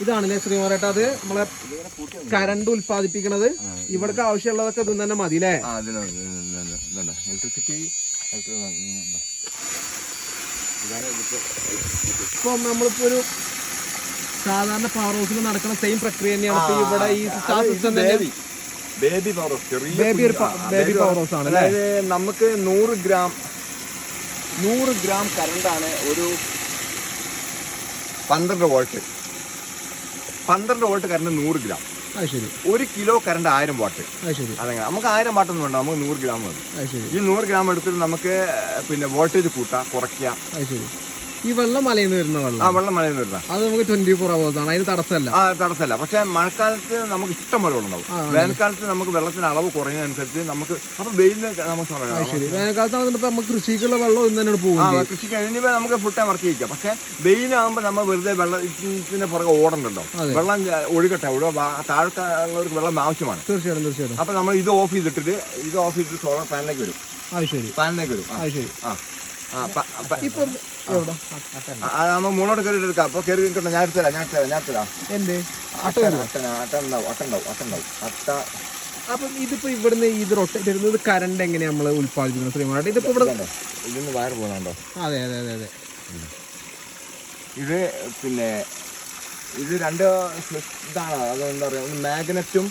ഇതാണല്ലേ ശ്രീമാരേട്ട അത് നമ്മളെ കരണ്ട് ഉത്പാദിപ്പിക്കണത് ഇവിടേക്ക് ആവശ്യമുള്ളതൊക്കെ ഇതും തന്നെ മതി അല്ലേ? ഇലക്ട്രിസിറ്റി ഇപ്പൊ നമ്മളിപ്പോ ഒരു സാധാരണ പവർ ഹൗസിൽ നടക്കുന്ന സെയിം പ്രക്രിയ തന്നെയാണ്. ഇവിടെ ഈ system baby baby power house baby baby power house ആണ് അതായത് നമുക്ക് നൂറ് ഗ്രാം നൂറ് ഗ്രാം കറണ്ടാണ് ഒരു പന്ത്രണ്ട് വോൾട്ട്. പന്ത്രണ്ട് വോൾട്ട് കറണ്ട് നൂറ് ഗ്രാം അത് ശരി. ഒരു കിലോ കറണ്ട് ആയിരം വാട്ട് ശരി. അതങ്ങനെ. നമുക്ക് ആയിരം വാട്ട് ഒന്നും വേണ്ട. നമുക്ക് നൂറ് ഗ്രാം മതി. ഈ നൂറ് ഗ്രാം എടുത്തിട്ട് നമുക്ക് പിന്നെ വോൾട്ടേജ് കൂട്ടാം കുറയ്ക്കാം. ശരി. ഈ വെള്ളം മലയിൽ നിന്ന് വരുന്ന വെള്ളം. ആ വെള്ളം മലയിൽ നിന്ന് വരുന്ന. അത് നമുക്ക് ട്വന്റി ഫോർ അവേഴ്സ് ആണ്. അതിന് തടസ്സമല്ല. ആ തടസ്സമല്ല. പക്ഷെ മഴക്കാലത്ത് നമുക്ക് ഇഷ്ടം പോലെ ഉണ്ടാവും. വേനൽക്കാലത്ത് നമുക്ക് വെള്ളത്തിന് അളവ് കുറയുന്നതനുസരിച്ച് നമുക്ക് അപ്പൊ വെയിലിന് നമുക്ക് ശരി. വേനൽക്കാലത്ത് നമുക്ക് കൃഷിക്കുള്ള വെള്ളം ഇന്ന് തന്നെ പോകും ആ കൃഷിക്ക് കഴിഞ്ഞ നമുക്ക് ഫുൾ ടൈം വർക്ക് ചെയ്യിക്കാം. പക്ഷെ വെയിലാകുമ്പോൾ നമ്മൾ വെറുതെ വെള്ളത്തിന് പുറകെ ഓടണ്ടല്ലോ. വെള്ളം ഒഴുകട്ടെ ഒഴുക താഴ്ത്താനുള്ളവർക്ക് വെള്ളം ആവശ്യമാണ്. തീർച്ചയായിട്ടും തീർച്ചയായിട്ടും. അപ്പൊ നമ്മൾ ഇത് ഓഫ് ചെയ്തിട്ടിട്ട് ഇത് ഓഫ് ചെയ്തിട്ട് സോളാർ പാനലിലേക്ക് വരും. അത് ശരി. പാനലിലേക്ക് വരും. ആ, അത് ശരി. ആ. ഇപ്പൊ മുന്നോട്ട് കയറി എടുക്കാം അപ്പൊ കയറി നിൽക്കട്ടെ ഞാൻ എടുത്തരാം ഞാൻ എടുത്തരാം ഞാൻ എടുത്തരാം എന്ത്? അട്ട അപ്പൊ ഇതിപ്പോ ഇവിടുന്ന് ഇത് റൊട്ടേറ്റ് വരുന്നത് കറണ്ട് എങ്ങനെയാ നമ്മൾ ഉൽപ്പാദിപ്പിക്കുന്നത്? ശ്രീമായിട്ട് ഇതിപ്പോ ഇവിടെ ഇതുണ്ടോ? ഇതിന്ന് വയർ പോകുന്നുണ്ടോ അതെ അതെ അതെ അതെ. ഇത് പിന്നെ ഇത് രണ്ട് ഇതാണ് അത് എന്താ പറയുക ഒന്ന് മാഗ്നറ്റും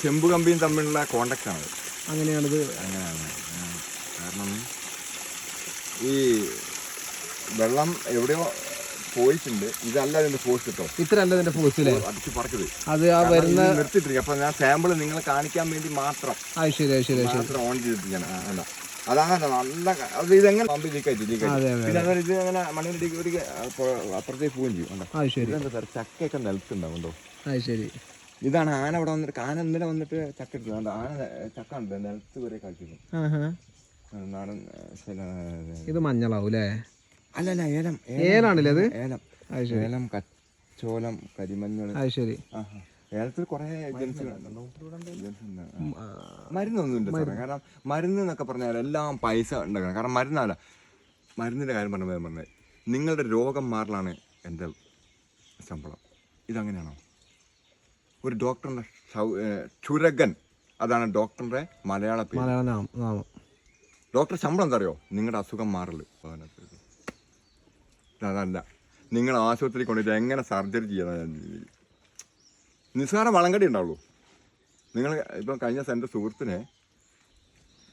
ചെമ്പ് കമ്പിയും തമ്മിലുള്ള കോണ്ടാക്ട് ആണ്. അങ്ങനെയാണിത്. അങ്ങനെയാണ്. കാരണം ഈ വെള്ളം എവിടെയോ പോയിട്ടുണ്ട്. ഇതല്ല ഇതിന്റെ ഫോഴ്സ് കേട്ടോ ഇത്ര അല്ല ഇതിന്റെ ഫോഴ്സ് അല്ലേ അടിച്ച് പറക്കത് അത് ആ വരുന്ന അപ്പൊ ഞാൻ സാമ്പിൾ നിങ്ങളെ കാണിക്കാൻ വേണ്ടി മാത്രം. അത് ശരി ശരി മാത്രം ഓൺ അല്ല അതാണ് നല്ല ക- അത് ഇതെങ്ങനെ പമ്പ് ലീക്കായിട്ട് ലീക്കായിട്ട് അതെ അതെ പിന്നെ ഇത് അങ്ങനെ മണ്ണിന്റെ ഒരു അപ്പുറത്തേക്ക് പോവുകയും ചെയ്യും. ഇതെന്താ ചക്കയൊക്കെ അത് ശരി. ഇതാണ് ആന ഇവിടെ വന്നിട്ട് ആന ഇന്നലെ വന്നിട്ട് ചക്ക എടുത്തത്. ആന ചക്ക ഉണ്ട് നിലത്ത് വരെ ആഹാ. നാടൻ ഇത് മഞ്ഞളാവും അല്ലേ അല്ല അല്ല ഏലം ഏലാണല്ലേ അത് ഏലം ഏലം കച്ചോലം കരിമഞ്ഞൾ. അത് ശരി. ഏലത്തിൽ കുറെ മരുന്നൊന്നും ഇല്ല സാറേ. കാരണം മരുന്ന് എന്നൊക്കെ പറഞ്ഞാൽ എല്ലാം പൈസ ഉണ്ടാക്കണം. കാരണം മരുന്നല്ല. മരുന്നിന്റെ കാര്യം പറഞ്ഞ പറഞ്ഞത് നിങ്ങളുടെ രോഗം മാറലാണ് എന്റെ ശമ്പളം. ഇതങ്ങനെയാണോ? ഒരു ഡോക്ടറിന്റെ ചുരകൻ. ക്ഷുരകൻ അതാണ് ഡോക്ടറിന്റെ മലയാള പേര്. മലയാള നാമം. നാമം. ഡോക്ടർ ശമ്പളം എന്താ അറിയോ നിങ്ങളുടെ അസുഖം മാറൽ. അതല്ല. നിങ്ങൾ ആശുപത്രി കൊണ്ടിട്ട് എങ്ങനെ സർജറി ചെയ്യാൻ നിസ്സാര വളങ്കടി ഉണ്ടാവുള്ളൂ. നിങ്ങൾ ഇപ്പം കഴിഞ്ഞ ദിവസം എന്റെ സുഹൃത്തിനെ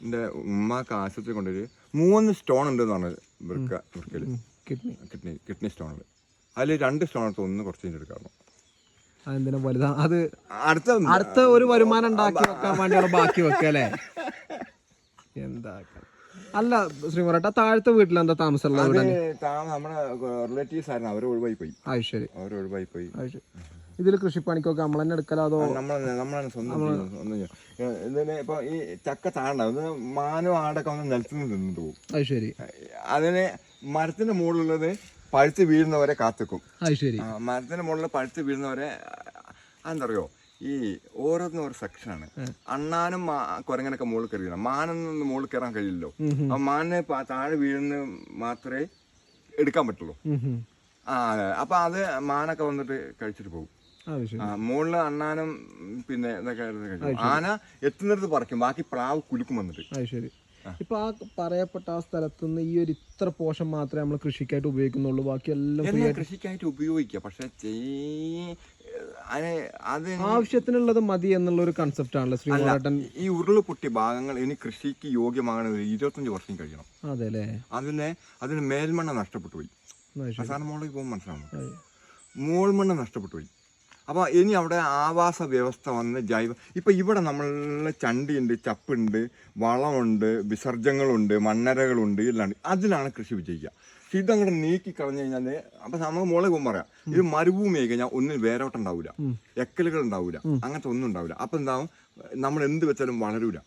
എന്റെ ഉമ്മാക്ക് ആശുപത്രി കൊണ്ടുപോയി മൂന്ന് സ്റ്റോൺ ഉണ്ടെന്ന് പറഞ്ഞത് വൃക്ക വൃക്കയിൽ കിഡ്നി. കിഡ്നി കിഡ്നി സ്റ്റോണിൽ അതിൽ രണ്ട് സ്റ്റോൺ എടുത്ത് ഒന്ന് കുറച്ച് കഴിഞ്ഞ് അതെന്തിനാ വലുതാ? അത് അടുത്ത അടുത്ത ഒരു വരുമാനം ഉണ്ടാക്കി വെക്കാൻ വേണ്ടിയാണ് ബാക്കി വെക്കല്ലേ? എന്താ അല്ല ശ്രീമുറാട്ട താഴത്തെ വീട്ടിൽ എന്താ താമസമുള്ളത് അത് താമ നമ്മുടെ റിലേറ്റീവ്സ് ആയിരുന്നു. അവർ ഒഴിവായി പോയി അത് ശരി. അവർ ഒഴിവായി പോയി അത് ശരി. ഇതിൽ കൃഷിപ്പണിക്കൊക്കെ നമ്മൾ തന്നെ എടുക്കലോ അതോ? നമ്മളെ നമ്മളാണ് സ്വന്തം ചെയ്യുന്നത്. ഒന്നും ചെയ്യ- ഇതിന് ഇപ്പൊ ഈ ചക്ക താഴണ്ട ഒന്ന് മാനും ആടൊക്കെ ഒന്ന് നിലത്ത് നിന്ന് തിന്നിട്ട് പോകും. അത് ശരി. അതിന് മരത്തിന്റെ മുകളിലുള്ളത് പഴുത്ത് വീഴുന്നവരെ കാത്തിക്കും. അത് ശരി. ആ, മരത്തിന്റെ മുകളിൽ പഴുത്ത് വീഴുന്നവരെ എന്താ അറിയോ? ഈ ഓരോന്നും ഓരോ സെക്ഷനാണ് അണ്ണാനും കുരങ്ങനൊക്കെ മുകളിൽ കയറിയില്ല മാനൊന്നും മുകളിൽ കയറാൻ കഴിയില്ലല്ലോ. ആ മാനെ താഴെ വീഴുന്ന മാത്രമേ എടുക്കാൻ പറ്റുള്ളൂ. ആ അതെ. അപ്പൊ അത് മാനൊക്കെ വന്നിട്ട് കഴിച്ചിട്ട് പോകും. മുകളിൽ അണ്ണാനും പിന്നെ ഇതൊക്കെ. ആന എത്തുന്നിടത്ത് പറിക്കും. ബാക്കി പ്രാവ് കുലുക്കും വന്നിട്ട്. ഇപ്പൊ ആ പറയപ്പെട്ട ആ സ്ഥലത്ത് നിന്ന് ഈ ഒരു ഇത്ര പോഷൻ മാത്രമേ നമ്മൾ കൃഷിക്കായിട്ട് ഉപയോഗിക്കുന്നുള്ളൂ. ബാക്കി എല്ലാം കൃഷിക്കായിട്ട് ഉപയോഗിക്കുക പക്ഷെ അത് ആവശ്യത്തിനുള്ളത് മതി എന്നുള്ള ഒരു കൺസെപ്റ്റ് ആണല്ലോ ശ്രീനാട്ടൻ ഈ ഉരുളപൊട്ടി ഭാഗങ്ങൾ ഇനി കൃഷിക്ക് യോഗ്യമാകണ ഒരു ഇരുപത്തഞ്ച് വർഷം കഴിയണം. അതെ അതിനെ അതിന് മേൽമണ്ണ നഷ്ടപ്പെട്ടു പോയി. അവസാനം മുകളിലേക്ക് പോകുമ്പോൾ മനസ്സിലാവും മോൾമണ്ണ നഷ്ടപ്പെട്ടു പോയി. അപ്പോൾ ഇനി അവിടെ ആവാസ വ്യവസ്ഥ വന്ന് ജൈവ ഇപ്പൊ ഇവിടെ നമ്മൾ ചണ്ടിയുണ്ട് ചപ്പുണ്ട് വളമുണ്ട് വിസർജ്യങ്ങളുണ്ട് മണ്ണരകളുണ്ട് എല്ലാം അതിലാണ് കൃഷി വിജയിക്കുക. ഇതങ്ങോട്ട് നീക്കി കളഞ്ഞു കഴിഞ്ഞാൽ അപ്പൊ നമുക്ക് മോളെ പോകുമ്പോൾ പറയാം. ഇത് മരുഭൂമി ആയി കഴിഞ്ഞാൽ ഒന്നും വേരോട്ടം ഉണ്ടാവില്ല എക്കലുകൾ ഉണ്ടാവില്ല അങ്ങനത്തെ ഒന്നും ഉണ്ടാവില്ല അപ്പൊ എന്താവും? നമ്മൾ എന്ത് വെച്ചാലും വളരൂല.